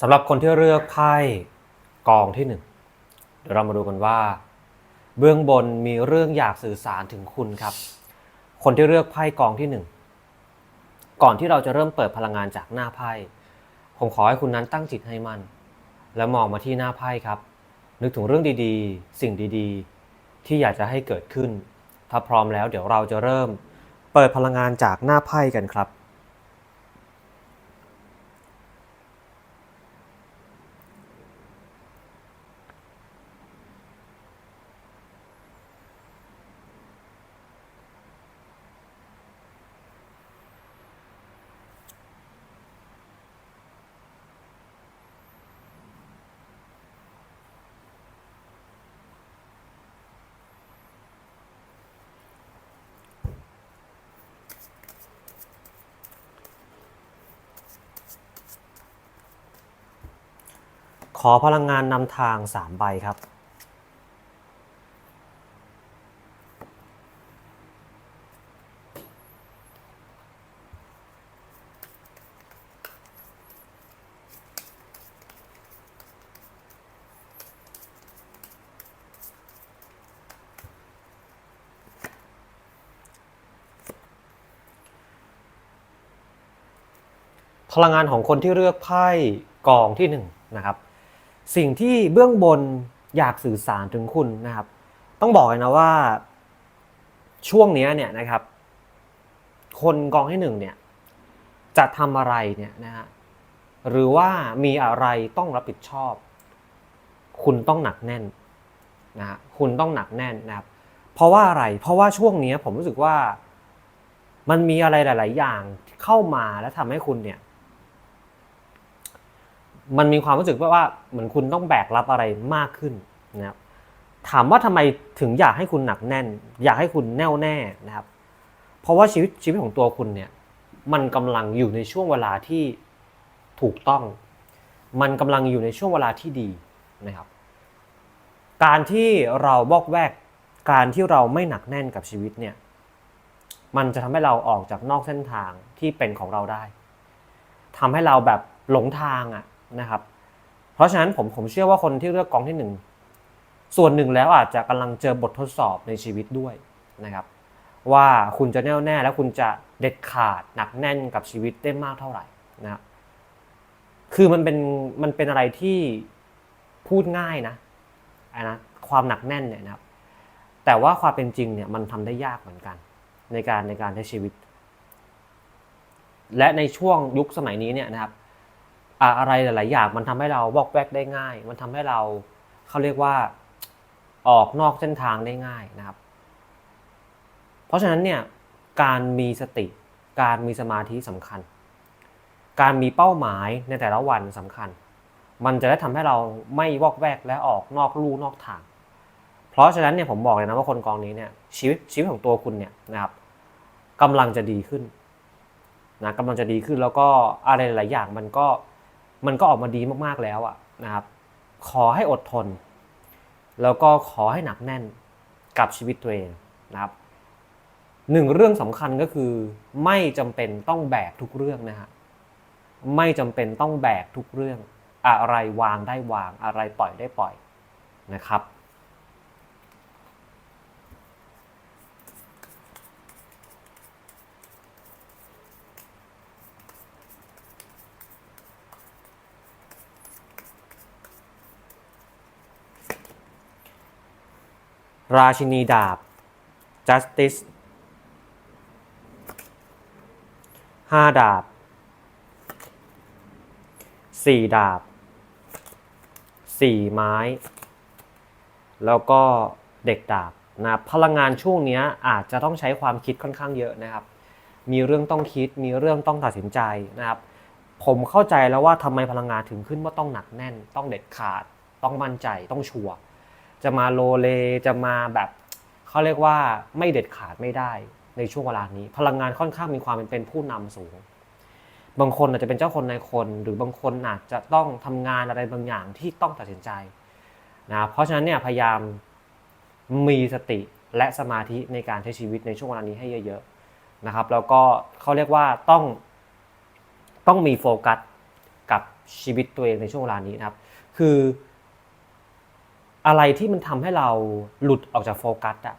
สำหรับคนที่เลือกไพ่กองที่หนึ่งเดี๋ยวเรามาดูกันว่า เบื้องบนมีเรื่องอยากสื่อสารถึงคุณครับ คนที่เลือกไพ่กองที่หนึ่งก่อนที่เราจะเริ่มเปิดพลังงานจากหน้าไพ่ผมขอให้คุณนั้นตั้งจิตให้มั่นแล้วมองมาที่หน้าไพ่ครับ นึกถึงเรื่องดีๆ สิ่งดีๆ ที่อยากจะให้เกิดขึ้น ถ้าพร้อมแล้วเดี๋ยวเราจะเริ่ม เปิดพลังงานจากหน้าไพ่กันครับ ขอพลังงานนำทาง 3 ใบครับ พลังงานของคนที่เลือกไพ่กองที่หนึ่งนะครับ สิ่งที่เบื้องบนอยากสื่อสารถึงคุณนะครับ ต้องบอกเลยนะว่าช่วงนี้เนี่ยนะครับ คนกองที่หนึ่งเนี่ยจะทำอะไรเนี่ยนะฮะหรือว่ามีอะไรต้องรับผิดชอบ คุณต้องหนักแน่นนะฮะคุณต้องหนักแน่นนะครับ เพราะว่าอะไรเพราะว่าช่วงนี้ผมรู้สึกว่ามันมีอะไรหลาย ๆ อย่างเข้ามาแล้วทำให้คุณเนี่ย มันมีความรู้สึกว่าเหมือนคุณต้องแบกรับอะไรมากขึ้นนะครับถามว่าทำไมถึงอยากให้คุณหนักแน่น อยากให้คุณแน่วแน่นะครับ เพราะว่าชีวิตชีวิตของตัวคุณเนี่ยมันกำลังอยู่ในช่วงเวลาที่ถูกต้อง มันกำลังอยู่ในช่วงเวลาที่ดีนะครับ การที่เราบอกแวก การที่เราไม่หนักแน่นกับชีวิตเนี่ยมันจะทำให้เราออกจากนอกเส้นทางที่เป็นของเราได้ทำให้เราแบบหลงทางอะ นะครับ เพราะฉะนั้นผมผมเชื่อว่าคนที่เลือกกองที่หนึ่งส่วนหนึ่งแล้วอาจจะกำลังเจอบททดสอบในชีวิตด้วยนะครับ ว่าคุณจะแน่วแน่และคุณจะเด็ดขาดหนักแน่นกับชีวิตได้มากเท่าไหร่นะครับคือมันเป็นมันเป็นอะไรที่พูดง่ายนะอะนะความหนักแน่นเนี่ยนะครับ แต่ว่าความเป็นจริงเนี่ยมันทำได้ยากเหมือนกัน ในการในการใช้ชีวิต และในช่วงยุคสมัยนี้เนี่ยนะครับ อะไรหลาย ๆ อย่าง มันทำให้เราวอกแวกได้ง่าย มันทำให้เราเขาเรียกว่าออกนอกเส้นทางได้ง่ายนะครับ เพราะฉะนั้นเนี่ยการมีสติ การมีสมาธิสำคัญ การมีเป้าหมายในแต่ละวันสำคัญ มันจะได้ทำให้เราไม่วอกแวกและออกนอกลู่นอกทาง เพราะฉะนั้นเนี่ยผมบอกเลยนะว่าคนกองนี้เนี่ยชีวิตชีวิตของตัวคุณเนี่ยนะครับกำลังจะดีขึ้นนะกำลังจะดีขึ้นแล้วก็อะไรหลายอย่างมันก็ มันก็ออกมาดีมากๆแล้วอะนะครับ ขอให้อดทน แล้วก็ขอให้หนักแน่นกับชีวิตตัวเองนะครับหนึ่งเรื่องสำคัญก็คือ ไม่จำเป็นต้องแบกทุกเรื่องนะฮะไม่จำเป็นต้องแบกทุกเรื่อง อะไรวางได้วางอะไรปล่อยได้ปล่อยนะครับ ราชินีดาบ justice ห้าดาบสี่ดาบสี่ไม้ แล้วก็เด็กดาบนะพลังงานช่วงนี้อาจจะต้องใช้ความคิดค่อนข้างเยอะนะครับ มีเรื่องต้องคิดมีเรื่องต้องตัดสินใจนะครับ ผมเข้าใจแล้วว่าทำไมพลังงานถึงขึ้นว่าต้องหนักแน่น ต้องเด็ดขาด ต้องมั่นใจต้องชัวร์ จะมาโลเลจะมาแบบเขาเรียกว่าไม่เด็ดขาดไม่ได้ในช่วงเวลานี้ พลังงานค่อนข้างมีความเป็นผู้นำสูง บางคนอาจจะเป็นเจ้าคนในคน หรือบางคนอาจจะต้องทำงานอะไรบางอย่างที่ต้องตัดสินใจนะเพราะฉะนั้นเนี่ยพยายามมีสติและสมาธิในการใช้ชีวิตในช่วงเวลานี้ให้เยอะๆนะครับ แล้วก็เขาเรียกว่าต้องต้องมีโฟกัสกับชีวิตตัวเองในช่วงเวลานี้นะครับ คือ อะไรที่มันทำให้เราหลุดออกจากโฟกัสอะ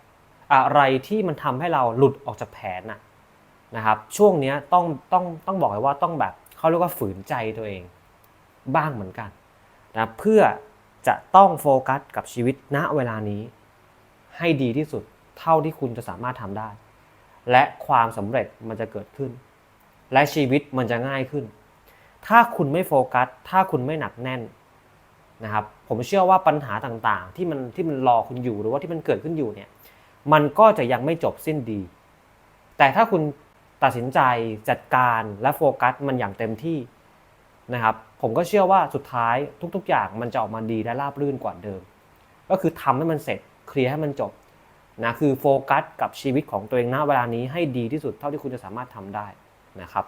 อะไรที่มันทำให้เราหลุดออกจากแผนอะนะครับ ช่วงเนี้ยต้องต้องต้องบอกเลยว่าต้องแบบเขาเรียกว่าฝืนใจตัวเองบ้างเหมือนกันนะเพื่อจะต้องโฟกัสกับชีวิตณเวลานี้ ให้ดีที่สุดเท่าที่คุณจะสามารถทำได้ และความสำเร็จมันจะเกิดขึ้น และชีวิตมันจะง่ายขึ้น ถ้าคุณไม่โฟกัส ถ้าคุณไม่หนักแน่น นะครับผมเชื่อว่าปัญหาต่างๆ ที่มันที่มันรอคุณอยู่หรือว่าที่มันเกิดขึ้นอยู่เนี่ยมันก็จะยังไม่จบสิ้นดี แต่ถ้าคุณตัดสินใจจัดการและโฟกัสมันอย่างเต็มที่นะครับผมก็เชื่อว่าสุดท้ายทุก ๆ อย่างมันจะออกมาดีและราบรื่นกว่าเดิม ก็คือทำให้มันเสร็จเคลียร์ให้มันจบนะคือโฟกัสกับชีวิตของตัวเองณเวลานี้ให้ดีที่สุดเท่าที่คุณจะสามารถทำได้นะครับ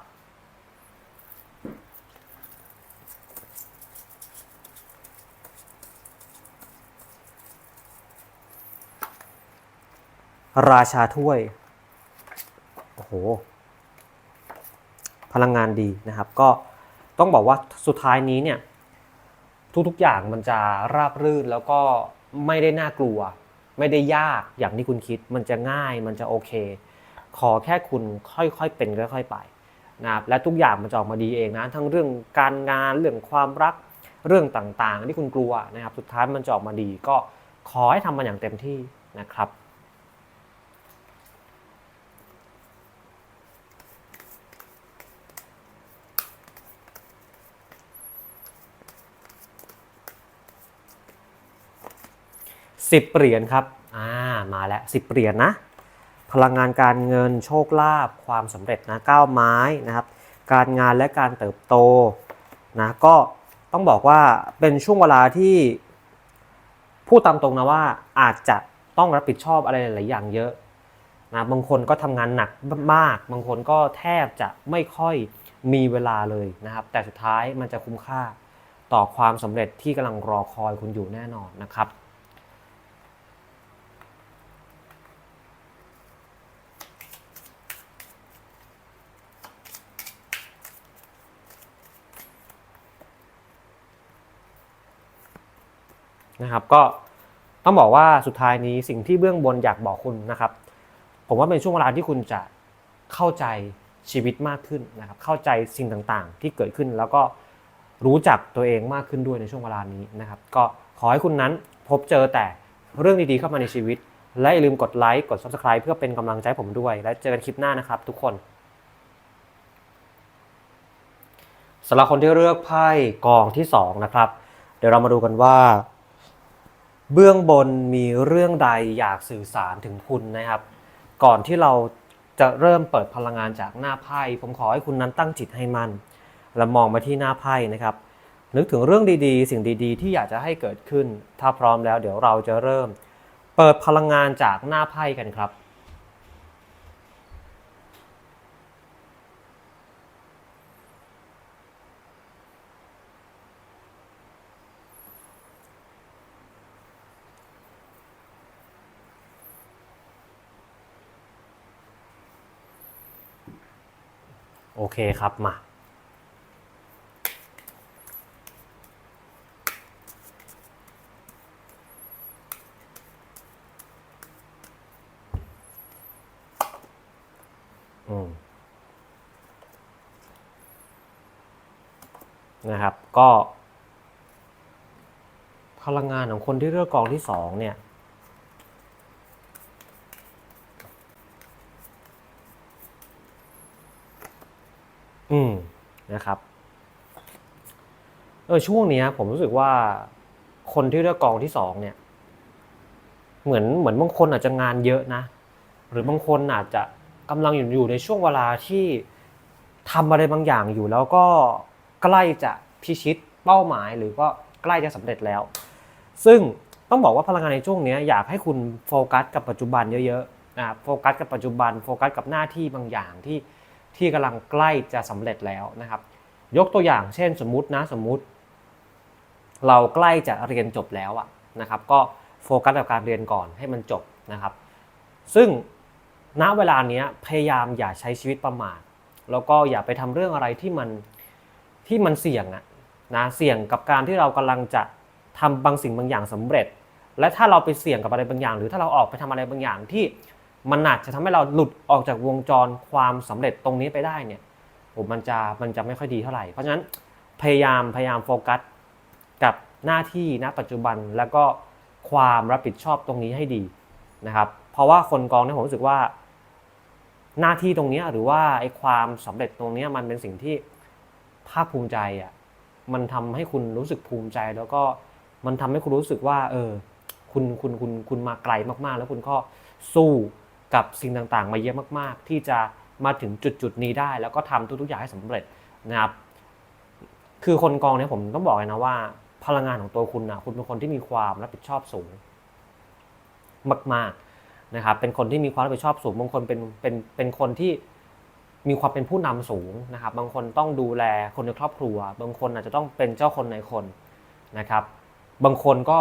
ราชาถ้วย โอ้โห พลังงานดีนะครับ ก็ต้องบอกว่าสุดท้ายนี้เนี่ย ทุกๆอย่างมันจะราบรื่นแล้วก็ไม่ได้น่ากลัว ไม่ได้ยากอย่างที่คุณคิด มันจะง่ายมันจะโอเค ขอแค่คุณค่อยๆเป็นค่อยๆไปนะครับและทุกอย่างมันจะออกมาดีเองนะ ทั้งเรื่องการงานเรื่องความรักเรื่องต่างๆ ที่คุณกลัวนะครับ สุดท้ายมันจะออกมาดี ก็ขอให้ทำมันอย่างเต็มที่นะครับ สิบเหรียญครับ อ่า มาแล้วสิบเหรียญนะ พลังงานการเงินโชคลาภความสำเร็จนะก้าวไม้นะครับ การงานและการเติบโตนะก็ต้องบอกว่าเป็นช่วงเวลาที่พูดตามตรงนะว่าอาจจะต้องรับผิดชอบอะไรหลายๆอย่างเยอะนะบางคนก็ทำงานหนักมาก บางคนก็แทบจะไม่ค่อยมีเวลาเลยนะครับ แต่สุดท้ายมันจะคุ้มค่าต่อความสำเร็จที่กำลังรอคอยคุณอยู่แน่นอนนะครับ นะครับก็ต้องบอกว่าสุดท้ายนี้สิ่งที่เบื้องบนอยากบอกคุณนะครับ ผมว่าเป็นช่วงเวลาที่คุณจะเข้าใจชีวิตมากขึ้นนะครับ เข้าใจสิ่งต่างๆ ที่เกิดขึ้นแล้วก็รู้จักตัวเองมากขึ้นด้วยในช่วงเวลานี้นะครับ ก็ขอให้คุณนั้นพบเจอแต่เรื่องดีๆเข้ามาในชีวิต และอย่าลืมกดไลค์กด subscribe เพื่อเป็นกำลังใจผมด้วย และเจอกันคลิปหน้านะครับ ทุกคนสำหรับคนที่เลือกไพ่กองที่สองนะครับเดี๋ยวเรามาดูกันว่า เบื้องบนมีเรื่องใดอยากสื่อสารถึงคุณนะครับ ก่อนที่เราจะเริ่มเปิดพลังงานจากหน้าไพ่ผมขอให้คุณนั้นตั้งจิตให้มั่นและมองมาที่หน้าไพ่นะครับ นึกถึงเรื่องดีๆ สิ่งดีๆ ที่อยากจะให้เกิดขึ้น ถ้าพร้อมแล้วเดี๋ยวเราจะเริ่ม เปิดพลังงานจากหน้าไพ่กันครับ โอเคครับมาอืมนะครับ ก็ พลังงานของคนที่เลือกกองที่สองเนี่ย อืมนะครับ เออช่วงเนี้ย ผมรู้สึกว่าคนที่เลือกกองที่สองเนี่ย เหมือนเหมือนบางคนอาจจะงานเยอะนะ หรือบางคนอาจจะกำลังอยู่อยู่ในช่วงเวลาที่ทำอะไรบางอย่างอยู่ แล้วก็ใกล้จะพิชิตเป้าหมาย หรือก็ใกล้จะสำเร็จแล้ว ซึ่งต้องบอกว่าพลังงานในช่วงนี้อยากให้คุณโฟกัสกับปัจจุบันเยอะๆนะโฟกัสกับปัจจุบันโฟกัสกับหน้าที่บางอย่างที่ที่กำลังใกล้จะสำเร็จแล้วนะครับ ยกตัวอย่างเช่นสมมุตินะสมมุติ เราใกล้จะเรียนจบแล้วอะนะครับ ก็โฟกัสกับการเรียนก่อนให้มันจบนะครับ ซึ่งณเวลาเนี้ยพยายามอย่าใช้ชีวิตประมาทแล้วก็อย่าไปทำเรื่องอะไรที่มันที่มันเสี่ยงอะนะเสี่ยงกับการที่เรากำลังจะทำบางสิ่งบางอย่างสำเร็จ และถ้าเราไปเสี่ยงกับอะไรบางอย่าง หรือถ้าเราออกไปทำอะไรบางอย่างที่มันอาจจะทำให้เราหลุดออกจากวงจรความสำเร็จตรงนี้ไปได้เนี่ยผมมันจะมันจะไม่ค่อยดีเท่าไหร่เพราะฉะนั้นพยายามพยายามโฟกัส กับหน้าที่ณปัจจุบันแล้วก็ความรับผิดชอบตรงนี้ให้ดีนะครับ เพราะว่าคนกองเนี่ยผมรู้สึกว่า หน้าที่ตรงนี้หรือว่าไอ้ความสำเร็จตรงนี้มันเป็นสิ่งที่ภาคภูมิใจอะมันทำให้คุณรู้สึกภูมิใจ แล้วก็มันทำให้คุณรู้สึกว่า เออ คุณคุณคุณคุณมาไกลมากๆ แล้วคุณก็สู้กับสิ่งต่างๆ มาเยอะมากๆ ที่จะมาถึงจุดจุดๆนี้ได้ แล้วก็ทำทุกๆอย่างให้สำเร็จนะครับ คือคนกองเนี่ยผมต้องบอกเลยนะว่า พลังงานของตัวคุณนะคุณเป็นคนที่มีความรับผิดชอบสูง มากๆนะครับเป็นคนที่มีความรับผิดชอบสูงบางคนเป็นเป็นเป็นคนที่มีความเป็นผู้นำสูงนะครับ บางคนต้องดูแลคนในครอบครัว บางคนอาจจะต้องเป็นเจ้าคนในคนนะครับ บางคนก็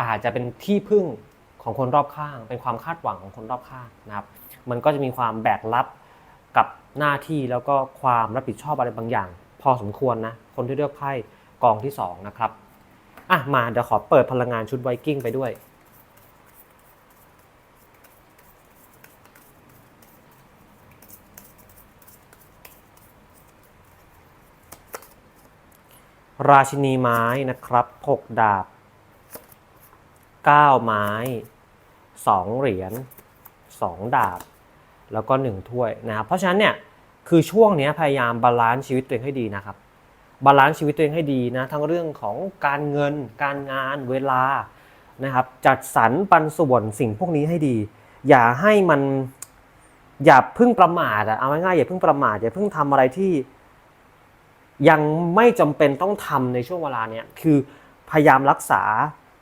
อาจจะเป็นที่พึ่งของคนรอบข้าง เป็นความคาดหวังของคนรอบข้างนะครับ มันก็จะมีความแบกรับกับหน้าที่แล้วก็ความรับผิดชอบอะไรบางอย่าง พอสมควรนะคนที่เลือกไพ่กองที่สองนะครับ อะมาเดี๋ยวขอเปิดพลังงานชุดไวกิ้งไปด้วย ราชินีไม้นะครับหกดาบเก้าไม้สองเหรียญสองดาบ แล้วก็หนึ่งถ้วยนะครับ เพราะฉะนั้นเนี่ย คือช่วงนี้พยายามบาลานซ์ชีวิตตัวเองให้ดีนะครับ บาลานซ์ชีวิตตัวเองให้ดีนะทั้งเรื่องของการเงิน การงานเวลานะครับจัดสรรปันส่วนสิ่งพวกนี้ให้ดี อย่าให้มันอย่าเพิ่งประมาทอะเอาง่ายๆอย่าเพิ่งประมาทอย่าเพิ่งทำอะไรที่ ยังไม่จำเป็นต้องทำในช่วงเวลาเนี้ยคือพยายามรักษา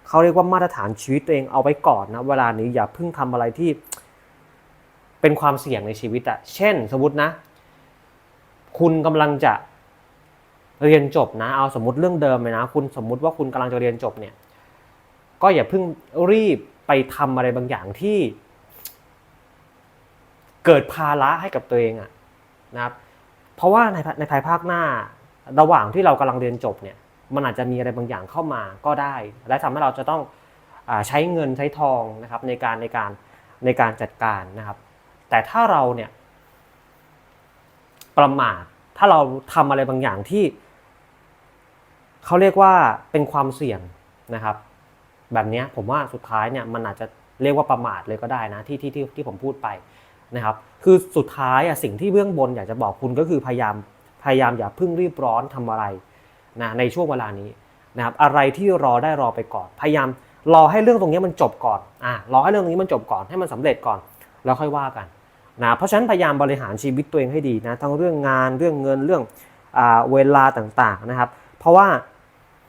เขาเรียกว่ามาตรฐานชีวิตตัวเองเอาไว้ก่อนนะเวลานี้อย่าเพิ่งทำอะไรที่ เป็นความเสี่ยงในชีวิตอะเช่น สมมตินะ คุณกำลังจะ เรียนจบนะ เอาสมมติเรื่องเดิมเลยนะ คุณสมมุติว่าคุณกำลังจะเรียนจบเนี่ย ก็อย่าเพิ่งรีบไปทำอะไรบางอย่างที่ เกิดภาระให้กับตัวเองอะนะครับ เพราะว่าในในภายภาคหน้า ระหว่างที่เรากำลังเรียนจบเนี่ย มันอาจจะมีอะไรบางอย่างเข้ามาก็ได้ และทำให้เราจะต้องอใช้เงินใช้ทองนะครับ ในการในการในการจัดการนะครับ แต่ถ้าเราเนี่ยประมาทถ้าเราทำอะไรบางอย่างที่ เขาเรียกว่าเป็นความเสี่ยงนะครับ แบบนี้ผมว่าสุดท้ายเนี่ยมันอาจจะเรียกว่าประมาทเลยก็ได้นะที่ที่ที่ที่ผมพูดไปนะครับ คือสุดท้ายอะสิ่งที่เบื้องบนอยากจะบอกคุณก็คือพยายามพยายามอย่าเพิ่งรีบร้อนทำอะไรนะในช่วงเวลานี้นะครับอะไรที่รอได้รอไปก่อน พยายามรอให้เรื่องตรงนี้มันจบก่อนอะรอให้เรื่องนี้มันจบก่อนให้มันสำเร็จก่อน แล้วค่อยว่ากันนะเพราะฉะนั้นพยายามบริหารชีวิตตัวเองให้ดีนะทั้งเรื่องงานเรื่องเงินเรื่องอ่าเวลาต่างๆนะครับ เพราะว่า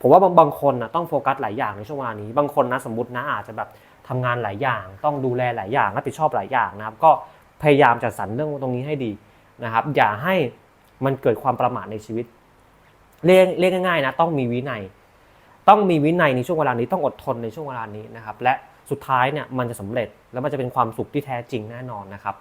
ผมว่าบางบางคนนะต้องโฟกัสหลายอย่างในช่วงเวลานี้ บางคนนะสมมตินะอาจจะแบบทำงานหลายอย่าง ต้องดูแลหลายอย่างรับผิดชอบหลายอย่างนะครับ ก็พยายามจัดสรรเรื่องตรงนี้ให้ดีนะครับ อย่าให้มันเกิดความประมาทในชีวิต เรียกเรียกง่ายๆนะต้องมีวินัย ต้องมีวินัยในช่วงเวลานี้ต้องอดทนในช่วงเวลานี้นะครับ และสุดท้ายเนี่ยมันจะสำเร็จแล้วมันจะเป็นความสุขที่แท้จริงแน่นอนนะครับ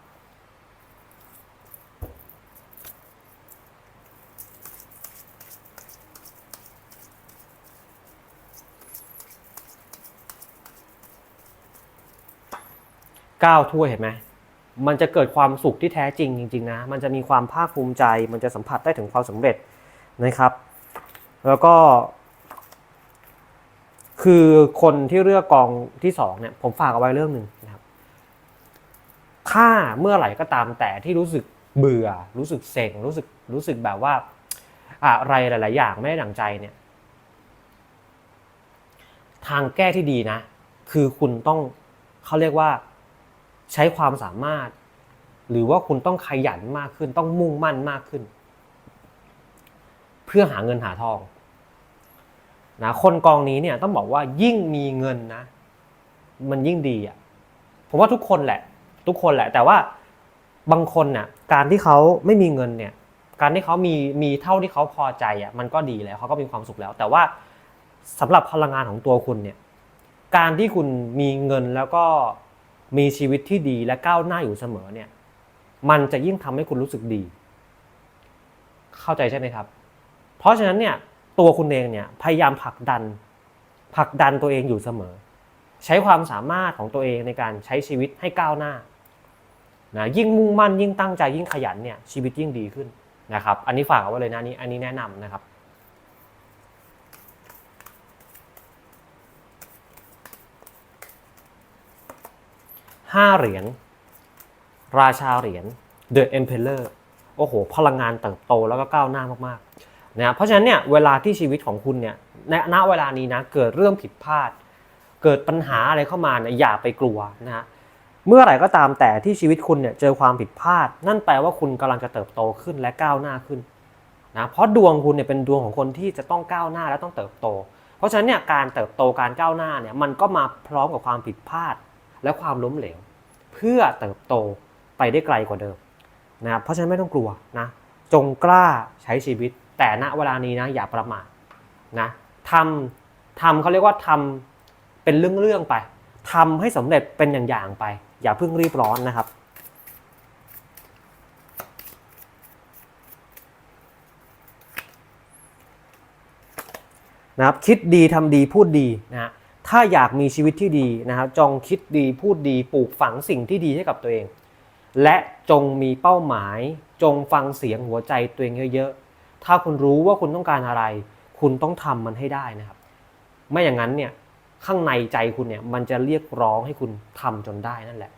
ก้าถ้วยเห็นไหมมันจะเกิดความสุขที่แท้จริงจริง ๆ นะ มันจะมีความภาคภูมิใจ มันจะสัมผัสได้ถึงความสำเร็จนะครับ แล้วก็ คือคนที่เลือกกองที่สองเนี่ยผมฝากเอาไว้เรื่องหนึ่งนะครับ ถ้าเมื่อไหร่ก็ตามแต่ที่รู้สึกเบื่อ รู้สึกเซ็ง รู้สึก รู้สึกแบบว่า อะไรหลาย ๆ อย่างไม่ได้ดังใจเนี่ย ทางแก้ที่ดีนะ คือคุณต้องเขาเรียกว่า ใช้ความสามารถ หรือว่าคุณต้องขยันมากขึ้น ต้องมุ่งมั่นมากขึ้น เพื่อหาเงินหาทองนะคนกองนี้เนี่ยต้องบอกว่ายิ่งมีเงินนะ มันยิ่งดีอะผมว่าทุกคนแหละ ทุกคนแหละ แต่ว่าบางคนน่ะการที่เขาไม่มีเงินเนี่ย การที่เขามีมีเท่าที่เขาพอใจอะมันก็ดีแล้วเขาก็มีความสุขแล้ว แต่ว่าสำหรับพลังงานของตัวคุณเนี่ย การที่คุณมีเงินแล้วก็ มีชีวิตที่ดีและก้าวหน้าอยู่เสมอเนี่ย มันจะยิ่งทำให้คุณรู้สึกดี เข้าใจใช่ไหมครับ เพราะฉะนั้นเนี่ยตัวคุณเองเนี่ยพยายามผลักดันผลักดันตัวเองอยู่เสมอ ใช้ความสามารถของตัวเองในการใช้ชีวิตให้ก้าวหน้านะยิ่งมุ่งมั่นยิ่งตั้งใจยิ่งขยันเนี่ยชีวิตยิ่งดีขึ้นนะครับ อันนี้ฝากเอาไว้เลยนะนนี้อันนี้แนะนำนะครับ ห้าเหรียญราชาเหรียญ The Emperor โอ้โห พลังงานเติบโตแล้วก็ก้าวหน้ามากๆนะเพราะฉะนั้นเนี่ยเวลาที่ชีวิตของคุณเนี่ยณณเวลานี้นะเกิดเรื่องผิดพลาด เกิดปัญหาอะไรเข้ามาเนี่ยอย่าไปกลัวนะฮะเมื่อไหร่ก็ตามแต่ที่ชีวิตคุณเนี่ยเจอความผิดพลาด นั่นแปลว่าคุณกำลังจะเติบโตขึ้นและก้าวหน้าขึ้นนะเพราะดวงคุณเนี่ยเป็นดวงของคนที่จะต้องก้าวหน้าและต้องเติบโต เพราะฉะนั้นเนี่ยการเติบโตการก้าวหน้าเนี่ยมันก็มาพร้อมกับความผิดพลาดและความล้มเหลว เพื่อเติบโตไปได้ไกลกว่าเดิมนะครับเพราะฉะนั้นไม่ต้องกลัวนะจงกล้าใช้ชีวิต แต่ณเวลานี้นะอย่าประมาทนะทำทำเขาเรียกว่าทำเป็นเรื่องๆไปทำให้สำเร็จเป็นอย่างๆไป อย่าเพิ่งรีบร้อนนะครับนะครับคิดดีทำดีพูดดีนะฮะ ถ้าอยากมีชีวิตที่ดีนะครับจงคิดดีพูดดีปลูกฝังสิ่งที่ดีให้กับตัวเอง และจงมีเป้าหมาย จงฟังเสียงหัวใจตัวเองเยอะๆ ถ้าคุณรู้ว่าคุณต้องการอะไร คุณต้องทำมันให้ได้นะครับ ไม่อย่างนั้นเนี่ยข้างในใจคุณเนี่ยมันจะเรียกร้องให้คุณทำจนได้นั่นแหละ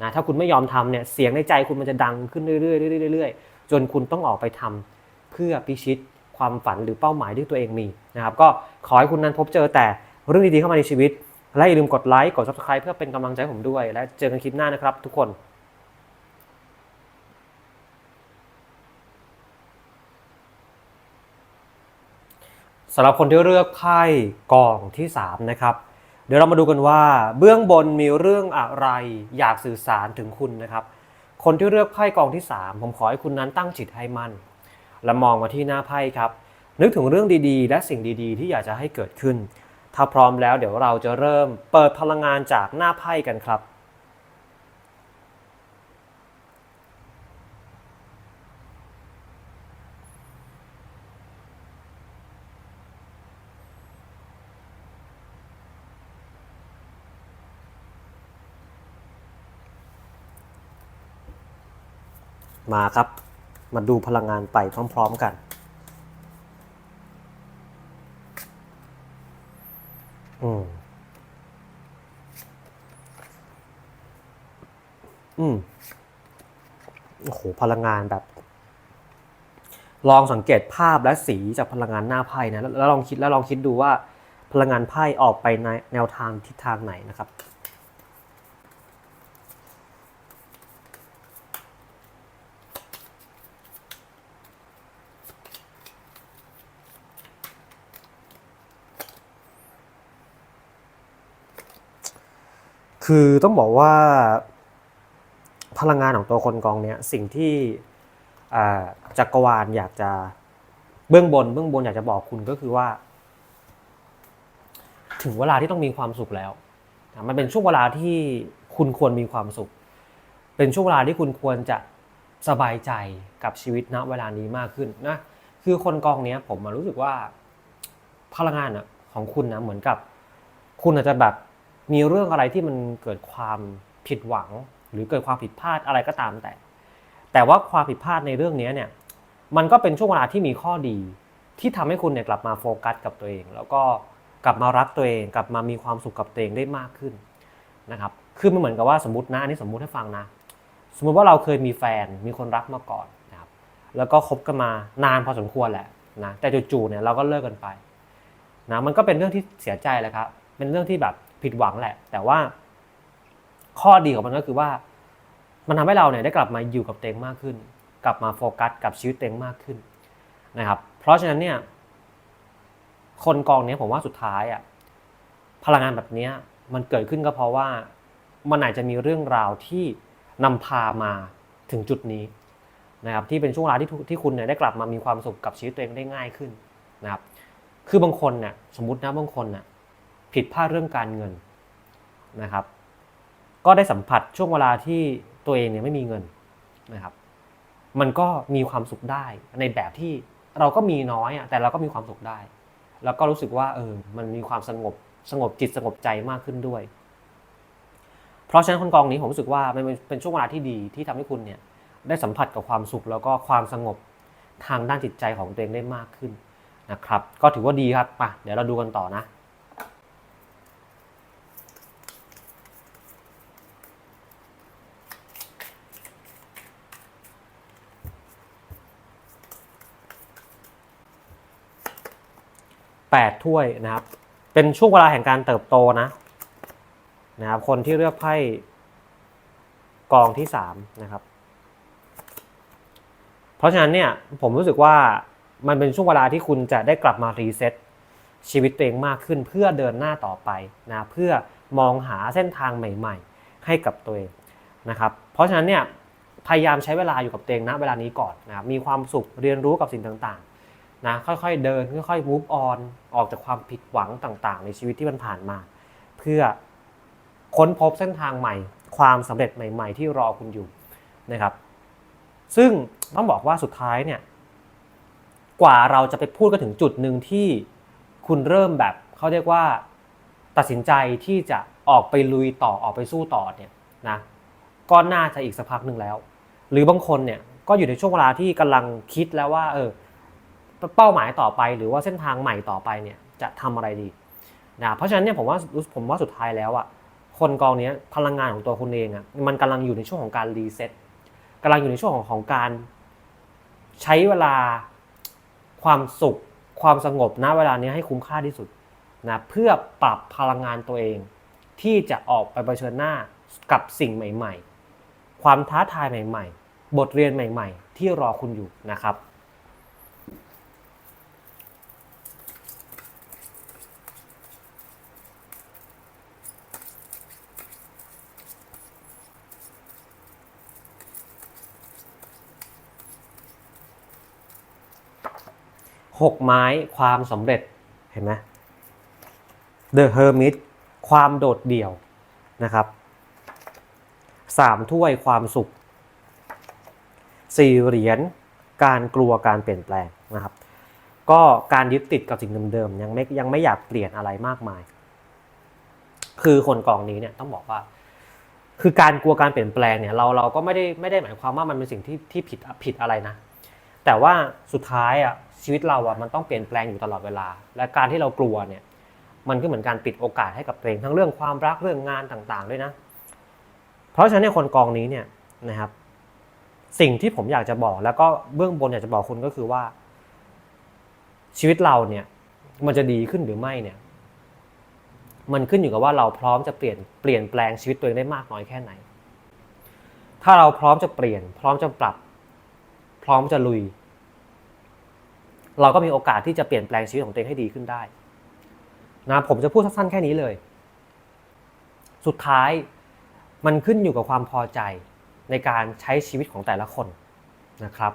นะถ้าคุณไม่ยอมทำเนี่ยเสียงในใจคุณมันจะดังขึ้นเรื่อยๆเรื่อยๆจนคุณต้องออกไปทำเพื่อพิชิตความฝันหรือเป้าหมายที่ตัวเองมีนะครับ ก็ขอให้คุณนั้นพบเจอแต่ เรื่องดีๆเข้ามาในชีวิต และอย่าลืมกดไลค์กด subscribe เพื่อเป็นกำลังใจผมด้วย และเจอกันคลิปหน้านะครับ ทุกคนสำหรับคนที่เลือกไพ่กองที่ 3 นะครับ เดี๋ยวเรามาดูกันว่า เบื้องบนมีเรื่องอะไรอยากสื่อสารถึงคุณนะครับ คนที่เลือกไพ่กองที่ 3 ผมขอให้คุณนั้นตั้งจิตให้มั่นและมองมาที่หน้าไพ่ครับ นึกถึงเรื่องดีๆ และสิ่งดีๆ ที่อยากจะให้เกิดขึ้น ถ้าพร้อมแล้วเดี๋ยวเราจะเริ่มเปิดพลังงานจากหน้าไพ่กันครับ มาครับ มาดูพลังงานไปพร้อม ๆ กัน อืมอืมโอ้โหพลังงานแบบ ลองสังเกตภาพและสีจากพลังงานหน้าไพ่นะแล้วแล้วลองคิดแล้วลองคิดดูว่า พลังงานไพ่ออกไปในแนวทางทิศทางไหนนะครับ คือต้องบอกว่า พลังงานของตัวคนกองเนี้ยสิ่งที่จักรวาลอยากจะเบื้องบน เบื้องบนอยากจะบอกคุณก็คือว่า ถึงเวลาที่ต้องมีความสุขแล้วมันเป็นช่วงเวลาที่คุณควรมีความสุข เป็นช่วงเวลาที่คุณควรจะสบายใจกับชีวิตณเวลานี้มากขึ้นนะคือคนกองเนี้ยผมมารู้สึกว่าพลังงานอะของคุณนะเหมือนกับ คุณอาจจะแบบ มีเรื่องอะไรที่มันเกิดความผิดหวัง หรือเกิดความผิดพลาดอะไรก็ตามแต่ แต่ว่าความผิดพลาดในเรื่องนี้เนี่ยมันก็เป็นช่วงเวลาที่มีข้อดี ที่ทำให้คุณเนี่ยกลับมาโฟกัสกับตัวเอง แล้วก็กลับมารักตัวเอง กลับมามีความสุขกับตัวเองได้มากขึ้นนะครับคือมันเหมือนกับว่าสมมตินะอันนี้สมมุติให้ฟังนะ สมมติว่าเราเคยมีแฟนมีคนรักมาก่อนนะครับแล้วก็คบกันมานานพอสมควรแหละนะแต่จู่ๆเนี่ยเราก็เลิกกันไปนะมันก็เป็นเรื่องที่เสียใจแหละครับเป็นเรื่องที่แบบ ผิดหวังแหละ แต่ว่า ข้อดีของมันก็คือว่า มันทำให้เราเนี่ยได้กลับมาอยู่กับตัวเองมากขึ้น กลับมาโฟกัสกับชีวิตตัวเองมากขึ้นนะครับ เพราะฉะนั้นเนี่ย คนกองเนี้ยผมว่าสุดท้ายอะพลังงานแบบเนี้ยมันเกิดขึ้นก็เพราะว่ามันอาจจะมีเรื่องราวที่นำพามาถึงจุดนี้นะครับที่เป็นช่วงเวลาที่ที่คุณเนี่ยได้กลับมามีความสุขกับชีวิตตัวเองได้ง่ายขึ้นนะครับคือบางคนเนี่ยสมมตินะบางคนเนี่ย ผิดพลาดเรื่องการเงินนะครับ ก็ได้สัมผัสช่วงเวลาที่ตัวเองเนี่ยไม่มีเงินนะครับ มันก็มีความสุขได้ในแบบที่เราก็มีน้อยอะแต่เราก็มีความสุขได้ แล้วก็รู้สึกว่าเออมันมีความสงบสงบจิตสงบใจมากขึ้นด้วย เพราะฉะนั้นคนกองนี้ผมรู้สึกว่ามันเป็นช่วงเวลาที่ดีที่ทำให้คุณเนี่ยได้สัมผัสกับความสุขแล้วก็ความสงบทางด้านจิตใจของตัวเองได้มากขึ้นนะครับ ก็ถือว่าดีครับมาเดี๋ยวเราดูกันต่อนะ แปดถ้วยนะครับ เป็นช่วงเวลาแห่งการเติบโตนะนะครับ คนที่เลือกไพ่กองที่สามนะครับ เพราะฉะนั้นเนี่ยผมรู้สึกว่ามันเป็นช่วงเวลาที่คุณจะได้กลับมารีเซ็ตชีวิตตัวเองมากขึ้นเพื่อเดินหน้าต่อไปนะเพื่อมองหาเส้นทางใหม่ๆ ให้กับตัวเองนะครับ เพราะฉะนั้นเนี่ยพยายามใช้เวลาอยู่กับตัวเองนะเวลานี้ก่อนนะครับมีความสุขเรียนรู้กับสิ่งต่างๆ นะค่อยๆเดินค่อยๆ move on ออกจากความผิดหวังต่างๆ ในชีวิตที่มันผ่านมา เพื่อค้นพบเส้นทางใหม่ ความสำเร็จใหม่ ๆ ที่รอคุณอยู่นะครับ ซึ่งต้องบอกว่าสุดท้ายเนี่ยกว่าเราจะไปพูดกันถึงจุดหนึ่งที่คุณเริ่มแบบเขาเรียกว่าตัดสินใจที่จะออกไปลุยต่อออกไปสู้ต่อเนี่ยนะก็น่าจะอีกสักพักหนึ่งแล้ว หรือบางคนเนี่ยก็อยู่ในช่วงเวลาที่กำลังคิดแล้วว่าเออ เป้าหมายต่อไป หรือว่าเส้นทางใหม่ต่อไปเนี่ยจะทำอะไรดีนะเพราะฉะนั้นเนี่ยผมว่าผมว่าสุดท้ายแล้วอะคนกองนี้พลังงานของตัวคุณเองอะมันกำลังอยู่ในช่วงของการรีเซ็ตกำลังอยู่ในช่วงของของการใช้เวลาความสุข ความสงบณเวลานี้ให้คุ้มค่าที่สุดนะเพื่อปรับพลังงานตัวเอง ที่จะออกไปเผชิญหน้ากับสิ่งใหม่ ๆ ความท้าทายใหม่ ๆ บทเรียนใหม่ ๆ ที่รอคุณอยู่นะครับ หกไม้ความสำเร็จเห็นไหม The Hermit ความโดดเดี่ยวนะครับสามถ้วยความสุขสี่เหรียญการกลัวการเปลี่ยนแปลงนะครับ ก็การยึดติดกับสิ่งเดิมๆยังไม่ยังไม่อยากเปลี่ยนอะไรมากมาย คือคนกองนี้เนี่ยต้องบอกว่า คือการกลัวการเปลี่ยนแปลงเนี่ยเราเราก็ไม่ได้ไม่ได้หมายความว่ามันเป็นสิ่งที่ที่ผิดผิดอะไรนะ แต่ว่าสุดท้ายอะชีวิตเราอะมันต้องเปลี่ยนแปลงอยู่ตลอดเวลา และการที่เรากลัวเนี่ย มันก็เหมือนการปิดโอกาสให้กับตัวเองทั้งเรื่องความรักเรื่องงานต่างๆ ด้วยนะ เพราะฉะนั้นในคนกองนี้เนี่ยนะครับ สิ่งที่ผมอยากจะบอก แล้วก็เบื้องบนอยากจะบอกคุณก็คือว่า ชีวิตเราเนี่ย มันจะดีขึ้นหรือไม่เนี่ย มันขึ้นอยู่กับว่าเราพร้อมจะเปลี่ยนเปลี่ยนแปลงชีวิตตัวเองได้มากน้อยแค่ไหน ถ้าเราพร้อมจะเปลี่ยน พร้อมจะปรับ พร้อมจะลุย เราก็มีโอกาสที่จะเปลี่ยนแปลงชีวิตของตัวเองให้ดีขึ้นได้นะผมจะพูดสั้นๆแค่นี้เลย สุดท้ายมันขึ้นอยู่กับความพอใจในการใช้ชีวิตของแต่ละคนนะครับ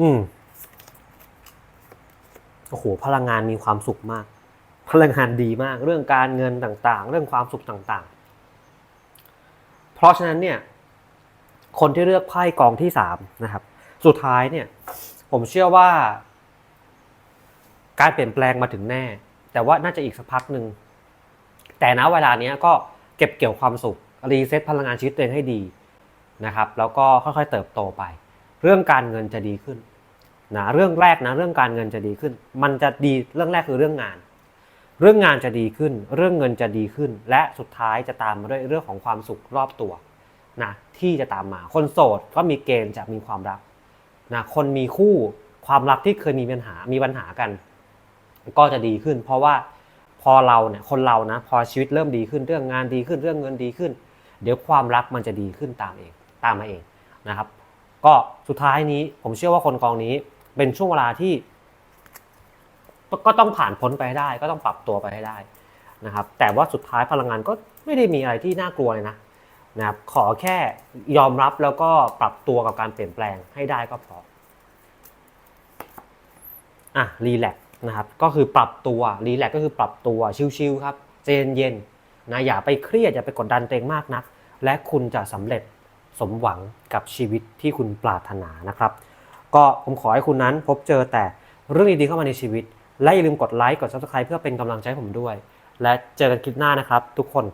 อืม โอ้โหพลังงานมีความสุขมาก พลังงานดีมาก เรื่องการเงินต่างๆ เรื่องความสุขต่างๆ เพราะฉะนั้นเนี่ยคนที่เลือกไพ่กองที่สามนะครับ สุดท้ายเนี่ย ผมเชื่อว่า การเปลี่ยนแปลงมาถึงแน่ แต่ว่าน่าจะอีกสักพักหนึ่งแต่ณเวลานี้ก็เก็บเกี่ยวความสุขรีเซ็ตพลังงานชีวิตตัวเองให้ดีนะครับ แล้วก็ค่อยๆเติบโตไป เรื่องการเงินจะดีขึ้น นะเรื่องแรกนะเรื่องการเงินจะดีขึ้น มันจะดีเรื่องแรกคือเรื่องงาน เรื่องงานจะดีขึ้น เรื่องเงินจะดีขึ้น และสุดท้ายจะตามมาด้วยเรื่องของความสุขรอบตัวนะที่จะตามมา คนโสดก็มีเกณฑ์จะมีความรักนะคนมีคู่ความรักที่เคยมีปัญหามีปัญหากัน ก็จะดีขึ้น เพราะว่าพอเราเนี่ยคนเรานะพอชีวิตเริ่มดีขึ้นเรื่องงานดีขึ้นเรื่องเงินดีขึ้น เดี๋ยวความรักมันจะดีขึ้นตามเองตามมาเองนะครับ ก็สุดท้ายนี้ผมเชื่อว่าคนกองนี้ เป็นช่วงเวลาที่ ก็ต้องผ่านพ้นไปให้ได้ ก็ต้องปรับตัวไปให้ได้นะครับ แต่ว่าสุดท้ายพลังงานก็ไม่ได้มีอะไรที่น่ากลัวเลยนะนะครับขอแค่ยอมรับแล้วก็ปรับตัวกับการเปลี่ยนแปลงให้ได้ก็พออะรีแลกซ์นะครับก็คือปรับตัวรีแลกก็คือปรับตัวชิลๆครับใจเย็นๆนะอย่าไปเครียดอย่าไปกดดันตัวเองมากนัก และคุณจะสำเร็จสมหวังกับชีวิตที่คุณปรารถนานะครับ ก็ผมขอให้คุณนั้นพบเจอแต่เรื่องดีๆเข้ามาในชีวิต และอย่าลืมกดไลค์กด subscribe เพื่อเป็นกำลังใจให้ผมด้วย และเจอกันคลิปหน้านะครับ ทุกคน